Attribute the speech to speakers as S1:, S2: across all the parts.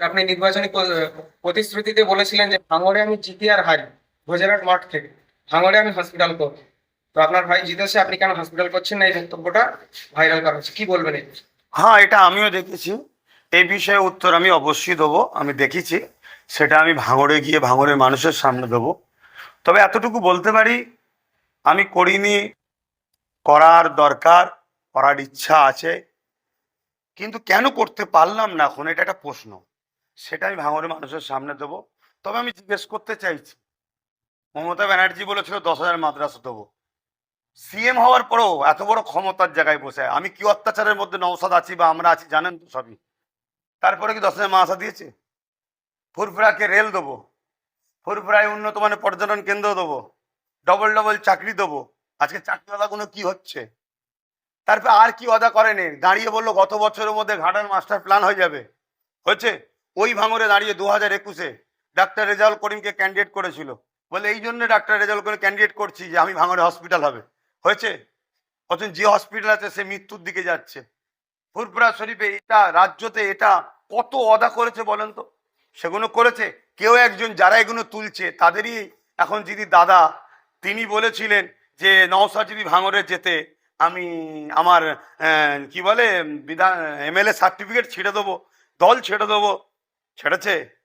S1: আপনি নির্বাচনী প্রতিশ্রুতিতে বলেছিলেন যে ভাঙড়ে আমি জিতি আর হারি গুজরাট মাঠ থেকে। ভাঙড়ে আমি হসপিটাল করব। তো আপনার ভাই জিতেছে, আপনি কেন হসপিটাল করছেন না? এই বক্তব্যটা ভাইরাল করা হচ্ছে কি বলবেন?
S2: হ্যাঁ এটা আমিও দেখেছি। এই বিষয়ে উত্তর আমি অবশ্যই দেবো। আমি দেখেছি। সেটা আমি ভাঙড়ে গিয়ে ভাঙড়ের মানুষের সামনে দেবো। তবে এতটুকু বলতে পারি, আমি করিনি। করার দরকার, করার ইচ্ছা আছে। কিন্তু কেন করতে পারলাম না এখন, এটা একটা প্রশ্ন। সেটা আমি মানুষের সামনে দেবো। তবে আমি জিজ্ঞেস করতে চাইছি, মমতা ব্যানার্জি বলেছিল দশ হাজার মাদ্রাসা দেবো। সিএম হওয়ার পরেও এত বড় ক্ষমতার জায়গায় বসে, আমি কি অত্যাচারের মধ্যে নৌসাদ আছি বা আমরা আছি জানেন তো সবই। তারপরে কি দশ হাজার মাসা দিয়েছে? ফুরফুরাকে রেল দেবো, ফুরফুরায় উন্নত মানের পর্যটন কেন্দ্র দেবো ডবল ডবল চাকরি দেবো। আজকে চাকরিওয়ালাগুলো কি হচ্ছে? তারপর আর কি অদা করেনি? দাঁড়িয়ে বলল গত বছরের মধ্যে ঘাটাল মাস্টার প্ল্যান হয়ে যাবে। হয়েছে? ওই ভাঙরে দাঁড়িয়ে দু হাজার একুশে ডাক্তার রেজাউল করিমকে ক্যান্ডিডেট করেছিল। বলে, এই জন্য ডাক্তার রেজাউল করিম ক্যান্ডিডেট করছি যে আমি ভাঙরে হসপিটাল হবে। হয়েছে? অথচ যে হসপিটাল আছে, সে মৃত্যুর দিকে যাচ্ছে। ফুরপুরা শরীফে এটা, রাজ্যতে এটা কত অদা করেছে বলেন তো? সেগুলো করেছে। কেউ একজন, যারা এগুলো তুলছে, তাদেরই এখন যদি দাদা, তিনি বলেছিলেন যে নওসা যদি ভাঙরে যেতে আমি আমার কি বলে, বিধান, এমএলএ সার্টিফিকেট ছেড়ে দেবো, দল ছেড়ে দেবো। ছেড়েছে।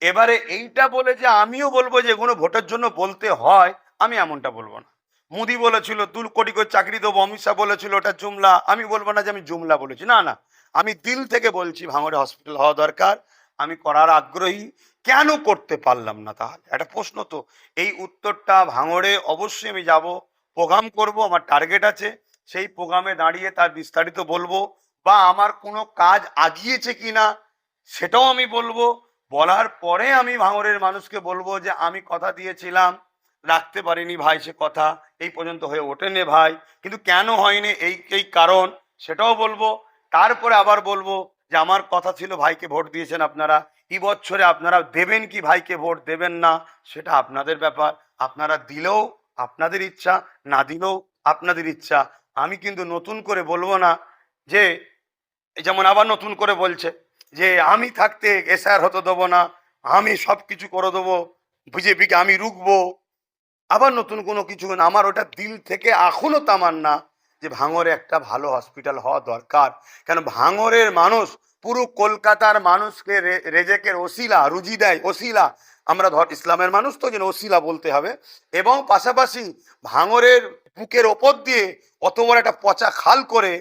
S2: এবারে এইটা বলে যে আমিও বলব যে কোনো ভোটের জন্য বলতে হয়, আমি এমনটা বলব না। মুদি বলেছিল দু কোটি করে চাকরি দেবো। অমিত শাহ বলেছিল, ওটা জুমলা। আমি বলব না যে আমি জুমলা বলেছি। না না। আমি দিল থেকে বলছি, ভাঙড়ে হসপিটাল হওয়া দরকার। আমি করার আগ্রহী। কেন করতে পারলাম না তাহলে? একটা প্রশ্ন তো। এই উত্তরটা ভাঙড়ে অবশ্যই আমি যাব। প্রোগ্রাম করব, আমার টার্গেট আছে। সেই প্রোগ্রামে দাঁড়িয়ে তার বিস্তারিত বলব। বা আমার কোনো কাজ আগিয়েছে কিনা সেটাও আমি বলব। বলার পরে আমি ভাঙরের মানুষকে বলব যে, আমি কথা দিয়েছিলাম, রাখতে পারিনি ভাই সে কথা, এই পর্যন্ত হয়ে ওঠেনি ভাই। কিন্তু কেন হয়নি? এই এই কারণ সেটাও বলব। তারপরে আবার বলব যে, আমার কথা ছিল ভাইকে ভোট দিয়েছেন আপনারা। এই বছরে আপনারা দেবেন কি ভাইকে ভোট দেবেন না, সেটা আপনাদের ব্যাপার। আপনারা দিলেও আপনাদের ইচ্ছা, না দিলেও আপনাদের ইচ্ছা। আমি কিন্তু নতুন করে বলব না যে, যেমন আবার নতুন করে বলছে যে আমি থাকতে এসআর হতে দেবো না, আমি সব কিছু করে দেবো, বিজেপিকে আমি রুখবো। আবার নতুন কোনো কিছু না, আমার ওটা দিল থেকে এখনও তামান্না যে ভাঙরে একটা ভালো হসপিটাল হওয়া দরকার। কেন ভাঙরের মানুষ, পুরো কলকাতার মানুষকে রেজেকের ওসিলা, রুজি দেয়, ওসিলা। আমরা ধর ইসলামের মানুষ তো, যেন ওসিলা বলতে হবে। এবং পাশাপাশি ভাঙরের বুকের ওপর দিয়ে অত বড় একটা পচা খাল করে,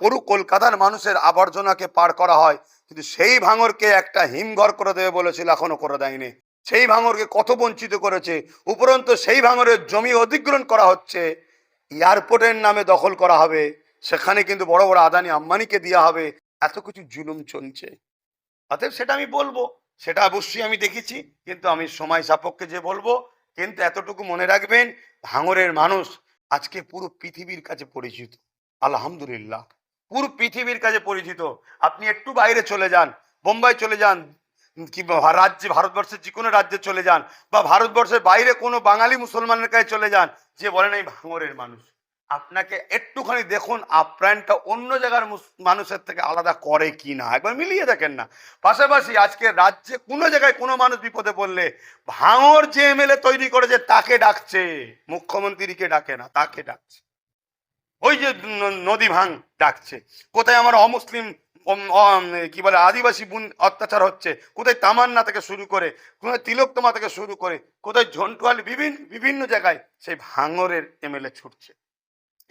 S2: পুরো কলকাতার মানুষের আবর্জনাকে পার করা হয়। কিন্তু সেই ভাঙরকে একটা হিমঘর করে দেবে বলেছিল, এখনও করে দেয়নি। সেই ভাঙরকে কত বঞ্চিত করেছে, উপরন্ত সেই ভাঙরের জমি অধিগ্রহণ করা হচ্ছে, এয়ারপোর্টের নামে দখল করা হবে, সেখানে কিন্তু বড় বড় আদানি আম্বানিকে দেওয়া হবে, এত কিছু জুলুম চলছে। অতএব সেটা আমি বলব, সেটা অবশ্যই আমি দেখেছি, কিন্তু আমি সময় সাপেক্ষে যে বলব, কিন্তু এতটুকু মনে রাখবেন, ভাঙরের মানুষ আজকে পুরো পৃথিবীর কাছে পরিচিত। আলহামদুলিল্লাহ। পুরো পৃথিবীর কাছে পরিচিত। আপনি একটু বাইরে চলে যান, বোম্বাই চলে যান কি রাজ্যে, ভারতবর্ষের যে কোনো রাজ্যে চলে যান, বা ভারতবর্ষের বাইরে কোনো বাঙালি মুসলমানের কাছে চলে যান, যে বলেন এই ভাঙরের মানুষ। আপনাকে একটুখানি দেখুন আপ্রাণটা অন্য জায়গার মানুষের থেকে আলাদা করে কি না? একবার মিলিয়ে দেখেন না। পাশাপাশি আজকে রাজ্যে কোনো জায়গায় কোনো মানুষ বিপদে পড়লে, ভাঙর যে এমএলএ তৈরি করেছে, তাকে ডাকছে। মুখ্যমন্ত্রীকে ডাকে না, তাকে ডাকছে। ওই যে নদী ভাঙ ডাকছে। কোথায় আমার অমুসলিম অম- অম, কি বলে আদিবাসী বুন অত্যাচার হচ্ছে? কোথায় তামান্না থেকে শুরু করে কোথায় তিলকতমা থেকে শুরু করে কোথায় ঝন্টুয়াল বিভিন্ন বিভিন্ন জায়গায় সেই ভাঙরের এমএলএ ছুটছে।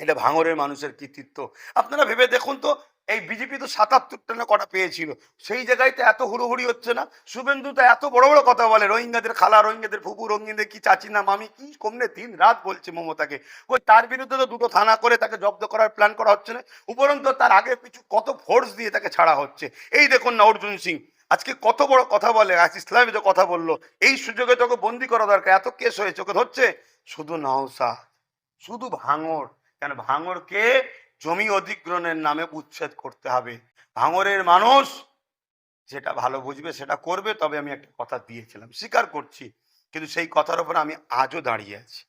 S2: এটা ভাঙরের মানুষের কৃতিত্ব। আপনারা ভেবে দেখুন তো, এই বিজেপি তো সাতাত্তরটা না কটা পেয়েছিল। সেই জায়গায় তো এত হুড়োহুড়ি হচ্ছে না? শুভেন্দু তো এত বড় বড় কথা বলে, রোহিঙ্গাদের খালা, রোহিঙ্গাদের ফুপু রোহিঙ্গাদের কি, চাচি না, মামি কি কমনে দিন রাত বলছে মমতাকে। ওই তার বিরুদ্ধে তো দুটো থানা করে তাকে জব্দ করার প্ল্যান করা হচ্ছে না। উপরন্ত তার আগে পিছু কত ফোর্স দিয়ে তাকে ছাড়া হচ্ছে। এই দেখুন না অর্জুন সিং, আজকে কত বড় কথা বলে আজ ইসলামী তো কথা বলল, এই সুযোগে তোকে বন্দি করা দরকার, এত কেস হয়েছে, ওকে ধরছে? শুধু নওসা শুধু ভাঙর কেন ভাঙরকে জমি অধিগ্রহণের নামে উচ্ছেদ করতে হবে? ভাঙরের মানুষ যেটা ভালো বুঝবে সেটা করবে, তবে আমি একটা কথা দিয়েছিলাম, স্বীকার করছি, কিন্তু সেই কথার উপর আমি আজও দাঁড়িয়ে আছি।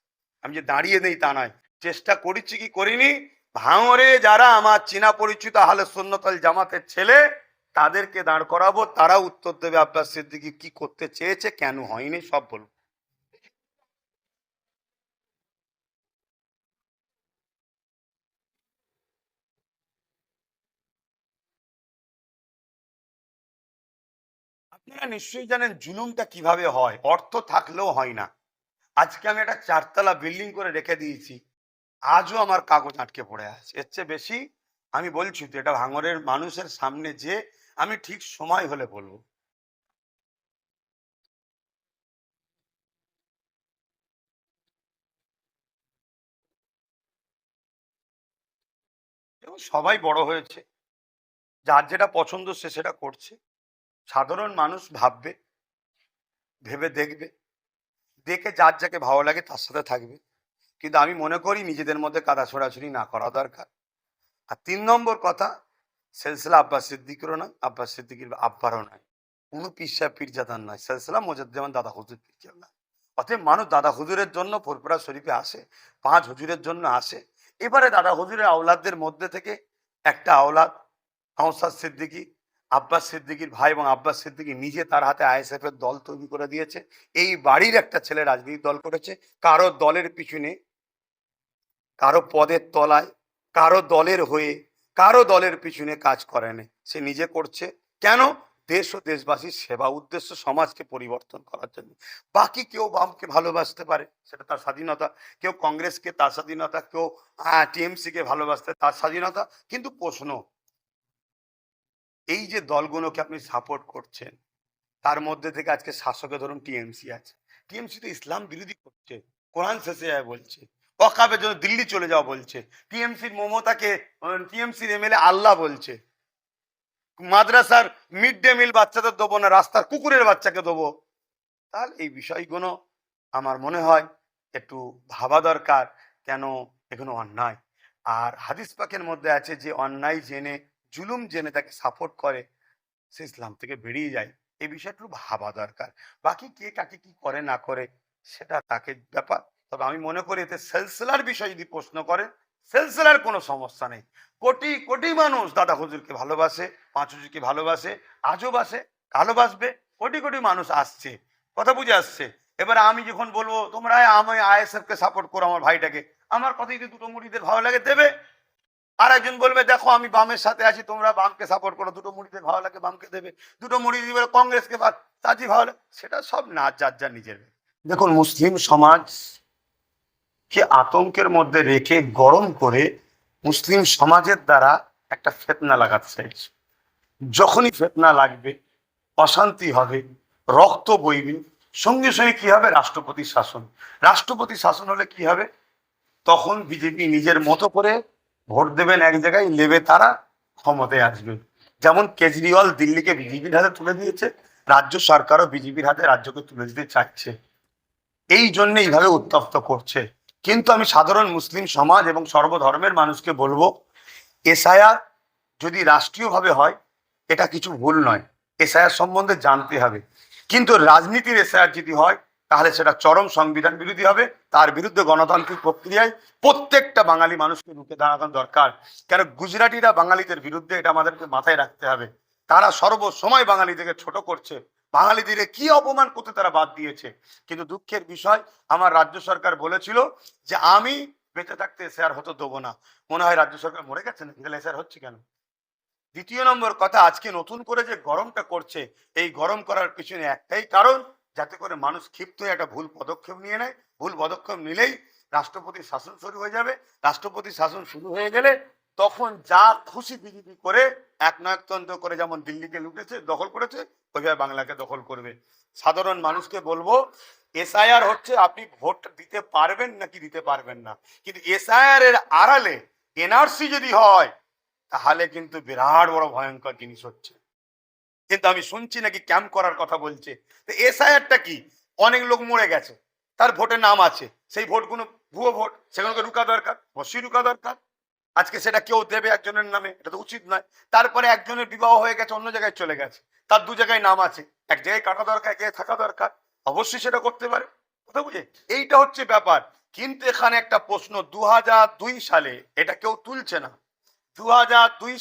S2: আমি যে দাঁড়িয়ে নেই তা নয়, চেষ্টা করেছি কি করিনি? ভাঙরে যারা আমার চীনা পরিচিত আহলে সুন্নতল জামাতের ছেলে, তাদেরকে দাঁড় করাবো তারা উত্তর দেবে আব্বাস সিদ্দিকি কি করতে চেয়েছে, কেন হয়নি, সব বলব আপনারা নিশ্চয়ই জানেন জুলুমটা কীভাবে হয়। অর্থ থাকলেও হয় না। আজকে আমি একটা চারতলা বিল্ডিং করে রেখে দিয়েছি। আজও আমার কাগজ আটকে পড়ে আছে। এর চেয়ে বেশি আমি বলছি তো, এটা ভাঙরের মানুষের সামনে যে আমি ঠিক সময় হলে বলব। সবাই বড় হয়েছে। যার যেটা পছন্দ সে সেটা করছে। সাধারণ মানুষ ভাববে, ভেবে দেখবে, দেখে যার যাকে ভালো লাগে তার সাথে থাকবে। কিন্তু আমি মনে করি নিজেদের মধ্যে কাদা ছোড়াছুড়ি না করা দরকার। আর তিন নম্বর কথা, সেলসিলা আব্বাস সিদ্দিকেরও নয়, আব্বাস সিদ্দিকির আব্বারও নয়। কোনো পিসা পীরজাদান নয়। সেলসিলা যেমন দাদা হুজুর পীরজাদা অতএব মানুষ দাদা হুজুরের জন্য ফুরপুরা শরীফে আসে, পাঁচ হুজুরের জন্য আসে। এবারে দাদা হুজুরের আওলাদদের মধ্যে থেকে একটা আওলাদ নওসাদ সিদ্দিকী আব্বাস সিদ্দিকীর ভাই এবং আব্বাস সিদ্দিকী নিজে তার হাতে আইএসএফ এর দল তৈরি করে দিয়েছে। এই বাড়ির একটা ছেলে রাজনীতি দল করেছে। কারও দলের পিছনে, কারও পদের তলায়, কারও দলের হয়ে, কারও দলের পিছনে কাজ করেনি সে নিজে করছে। কেন? দেশ ও দেশবাসীর সেবা উদ্দেশ্য সমাজকে পরিবর্তন করার জন্য। বাকি কেউ বামকে ভালোবাসতে পারে, সেটা তার স্বাধীনতা। কেউ কংগ্রেসকে তার স্বাধীনতা, কেউ টিএমসি কে ভালোবাসতে তার স্বাধীনতা। কিন্তু প্রশ্ন এই যে দলগুলোকে আপনি সাপোর্ট করছেন, তার মধ্যে থেকে আজকে শাসকে ধরুন টিএমসি আছে। টিএমসি তো ইসলাম বিরোধী করছে, কোরআন শেষে যায় বলছে অকাবের জন্য দিল্লি চলে যাওয়া বলছে, টিএমসির মমতাকে টিএমসির এমএলএ আল্লাহ বলছে, মাদ্রাসার মিড ডে মিল বাচ্চাদের দেবো না, রাস্তার কুকুরের বাচ্চাকে দেবো। তাহলে এই বিষয়গুলো আমার মনে হয় একটু ভাবা দরকার, কেন এগুলো অন্যায়। আর হাদিস পাকের মধ্যে আছে যে, অন্যায় জেনে জুলুম জেনে তাকে সাপোর্ট করে, সে ইসলাম থেকে বেরিয়ে যায়। এই বিষয়টা ভাবা দরকার। বাকি কে কাকে কি করে, না করে, সেটা তাকে ব্যাপার। তবে আমি মনে করি এতে সেলসেলার বিষয় যদি প্রশ্ন করে সেলসেলার কোনো সমস্যা নেই। কোটি কোটি মানুষ দাদা হুজুরকে ভালোবাসে, পাঁচ হুজুরকে ভালোবাসে, আজও বাসে কালো বাসবে, কোটি কোটি মানুষ আসছে, কথা বুঝে আসছে। এবার আমি যখন বলব, তোমরা আমি আইএসএফ কে সাপোর্ট করো আমার ভাইটাকে। আমার কথা যদি দুটো মুড়িদের ভালো লাগে, দেবে। আর একজন বলবে, দেখো, আমি বামের সাথে আছি, তোমরা বামকে সাপোর্ট করো, দুটো মুড়িতে ভালো লাগে বামকে দেবে, দুটো মুড়ি দিবে কংগ্রেসকে তাজি ভালো লাগে? সেটা সব না যার যার নিজের। দেখুন, মুসলিম সমাজ কে আতঙ্কের মধ্যে রেখে গরম করে মুসলিম সমাজের দ্বারা একটা ফেতনা লাগাতে চাইছে। যখনই ফেতনা লাগবে, অশান্তি হবে, রক্ত বইবে, সঙ্গে সঙ্গে কি হবে? রাষ্ট্রপতি শাসন। রাষ্ট্রপতি শাসন হলে কি হবে? তখন বিজেপি নিজের মতো করে ভোট দেবেন এক জায়গায়, নেবে তারা, ক্ষমতায় আসবে। যেমন কেজরিওয়াল দিল্লিকে বিজেপির হাতে তুলে দিয়েছে, রাজ্য সরকারও বিজেপির হাতে রাজ্যকে তুলে দিতে চাচ্ছে এই জন্য এইভাবে উত্তপ্ত করছে। কিন্তু আমি সাধারণ মুসলিম সমাজ এবং সর্বধর্মের মানুষকে বলব, এসআইআর যদি রাষ্ট্রীয়ভাবে হয়, এটা কিছু ভুল নয়। এসআইআর সম্বন্ধে জানতে হবে। কিন্তু রাজনীতির এসআইআর যদি হয় তাহলে সেটা চরম সংবিধান বিরোধী হবে। তার বিরুদ্ধে গণতান্ত্রিক প্রক্রিয়ায় প্রত্যেকটা বাঙালি মানুষকে রুখে দাঁড়ানো দরকার। কেন গুজরাটিরা বাঙালিদের বিরুদ্ধে এটা আমাদেরকে মাথায় রাখতে হবে? তারা সর্বসময় বাঙালিদেরকে ছোট করছে। বাঙালিদের কি অপমান করতে তারা বাদ দিয়েছে? কিন্তু দুঃখের বিষয়, আমার রাজ্য সরকার বলেছিল যে আমি বেঁচে থাকতে এসআর হতে দেবো না। মনে হয় রাজ্য সরকার মরে গেছে না তাহলে এসআর হচ্ছে কেন? দ্বিতীয় নম্বর কথা, আজকে নতুন করে যে গরমটা করছে, এই গরম করার পিছনে একটাই কারণ যাতে করে মানুষ ক্ষিপ্ত হয়ে একটা ভুল পদক্ষেপ নিয়ে নেয়। ভুল পদক্ষেপ নিলেই রাষ্ট্রপতির শাসন শুরু হয়ে যাবে। রাষ্ট্রপতির শাসন শুরু হয়ে গেলে তখন যা খুশি বিজেপি করে, এক নয়তন্ত্র করে যেমন দিল্লিকে লুটেছে, দখল করেছে, ওইভাবে বাংলাকে দখল করবে। সাধারণ মানুষকে বলব, এসআইআর হচ্ছে আপনি ভোট দিতে পারবেন নাকি দিতে পারবেন না। কিন্তু এসআইআর এর আড়ালে এনআরসি যদি হয়, তাহলে কিন্তু বিরাট বড় ভয়ঙ্কর জিনিস হচ্ছে। কিন্তু আমি শুনছি নাকি ক্যাম্প করার কথা বলছে। তো এসআইআরটা কি? অনেক লোক মরে গেছে। তার ভোটের নাম আছে। সেই ভোটগুলো ভুয়ো ভোট, সেগুলোকে রুকা দরকার অবশ্যই রুকা দরকার। আজকে সেটা কেউ দেবে একজনের নামে, এটা তো উচিত নয়। তারপরে একজনের বিবাহ হয়ে গেছে, অন্য জায়গায় চলে গেছে। তার দু জায়গায় নাম আছে। এক জায়গায় কাটা দরকার, এক জায়গায় থাকা দরকার। অবশ্যই সেটা করতে পারে। কথা বুঝে এইটা হচ্ছে ব্যাপার। কিন্তু এখানে একটা প্রশ্ন দু দুই সালে এটা কেউ তুলছে না। দু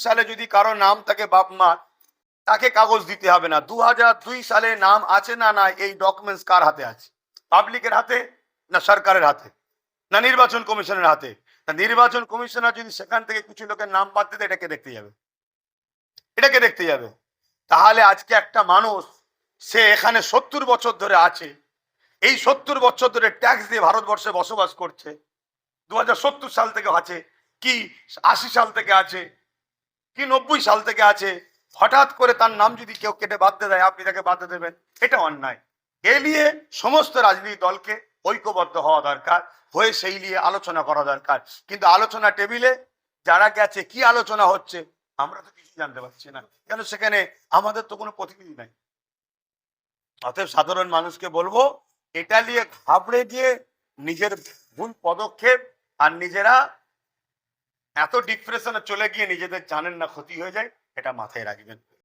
S2: সালে যদি কারও নাম থাকে বাপ মা তাকে কাগজ দিতে হবে না। দু হাজার দুই সালে নাম আছে না না এই ডকুমেন্টস কার হাতে আছে? পাবলিকের হাতে না সরকারের হাতে? না নির্বাচন কমিশনের হাতে? না নির্বাচন কমিশনার যদি সেখান থেকে কিছু লোকের নাম বাদ দিতে এটাকে দেখতে যাবে? এটাকে দেখতে যাবে? তাহলে আজকে একটা মানুষ, সে এখানে সত্তর বছর ধরে আছে, এই সত্তর বছর ধরে ট্যাক্স দিয়ে ভারতবর্ষে বসবাস করছে দু সাল থেকে আছে, কি আশি সাল থেকে আছে, কি নব্বই সাল থেকে আছে হঠাৎ করে তার নাম যদি কেউ কেটে বাদ দেয় আপনি তাকে বাদ দেবেন। এটা অন্যায়। এ নিয়ে সমস্ত রাজনীতি দলকে ঐক্যবদ্ধ হওয়া দরকার, হয়ে সেই নিয়ে আলোচনা করা দরকার। কিন্তু আলোচনা টেবিলে যারা গেছে, কি আলোচনা হচ্ছে, আমরা তো কিছু জানতে পারছি না। কেন সেখানে আমাদের তো কোনো প্রতিনিধি নাই? অতএব সাধারণ মানুষকে বলব, এটা নিয়ে ঘাবড়ে গিয়ে নিজের ভুল পদক্ষেপ আর নিজেরা এত ডিপ্রেশনে চলে গিয়ে নিজেদের জানেন না ক্ষতি হয়ে যায়। এটা মাথায় রাখবেন।